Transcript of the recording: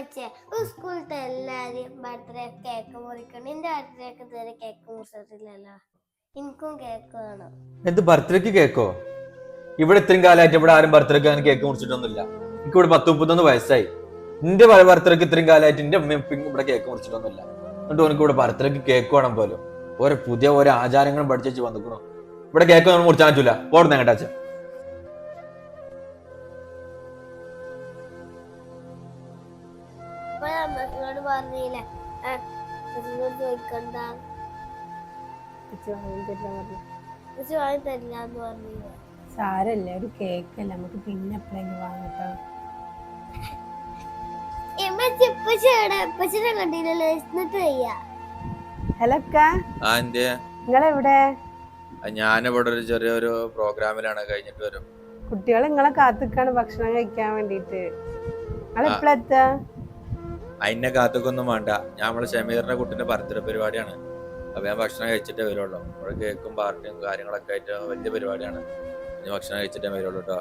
പക്ഷേ സ്കൂളിലത്തെ എല്ലാരും birthday cake മുറിക്കണം. എന്റെ ബർത്ത്ഡേക്ക് ഇതുവരെ കേക്ക് മുറിച്ചിട്ടില്ലല്ലോ. എനിക്കും കേക്ക് വേണം. എന്ത് ബർത്ത്ഡേക്ക് കേക്കോ ഇവിടെ ഇത്രയും കാലമായിട്ട് ഇവിടെ ആരും ബർത്ത്ഡേക്ക് അങ്ങനെ കേക്ക് മുറിച്ചിട്ടൊന്നുമില്ല. എനിക്ക് ഇവിടെ പത്ത് മുപ്പത്തൊന്ന് വയസ്സായി. എന്റെ ബർത്ത്ഡേക്ക് ഇത്രയും കാലമായിട്ട് എന്റെ അമ്മയും ഇവിടെ കേക്ക് മുറിച്ചിട്ടൊന്നുമില്ല. എന്നിട്ട് എനിക്ക് ഇവിടെ ബർത്ത്ഡേക്ക് കേക്ക് വേണം പോലും. ഓരോ പുതിയ ഓരോ ആചാരങ്ങളും പഠിച്ചു വന്നിക്കണു ഇവിടെ കേക്ക് ഒന്നും മുറിച്ചാൻ പറ്റൂല. ഓടുന്ന എങ്ങട്ടാച്ച അപ്പൊ പറഞ്ഞില്ലേ. ആ, അച്ഛനോട് ചോദിക്കണ്ട? അച്ഛൻ വാങ്ങി തരില്ല എന്ന് പറഞ്ഞില്ലേ. സാരല്ലേ ഒരു കേക്കല്ല. നമുക്ക് പിന്നെ എപ്പോഴെങ്കിലും വാങ്ങട്ടോ. ഞാനിവിടെ ഒരു ചെറിയൊരു പ്രോഗ്രാമിലാണ്. കഴിഞ്ഞിട്ട് വരും. കുട്ടികൾ നിങ്ങളെ കാത്തിക്കാണ് ഭക്ഷണം കഴിക്കാൻ വേണ്ടിട്ട്. നിങ്ങൾ എപ്പോഴെത്താ അതിനെ കാത്തൊക്കൊന്നും വേണ്ട. ഞാൻ നമ്മളെ ഷമീറിന്റെ കുട്ടിന്റെ ബർത്ത്ഡേ പരിപാടിയാണ്. അപ്പൊ ഞാൻ ഭക്ഷണം കഴിച്ചിട്ടേ വരുള്ളൂ. നമ്മൾ കേക്കും പാർട്ടിയും കാര്യങ്ങളൊക്കെ ആയിട്ട് വലിയ പരിപാടിയാണ്. ഇനി ഭക്ഷണം കഴിച്ചിട്ടേ വരുള്ളൂ കേട്ടോ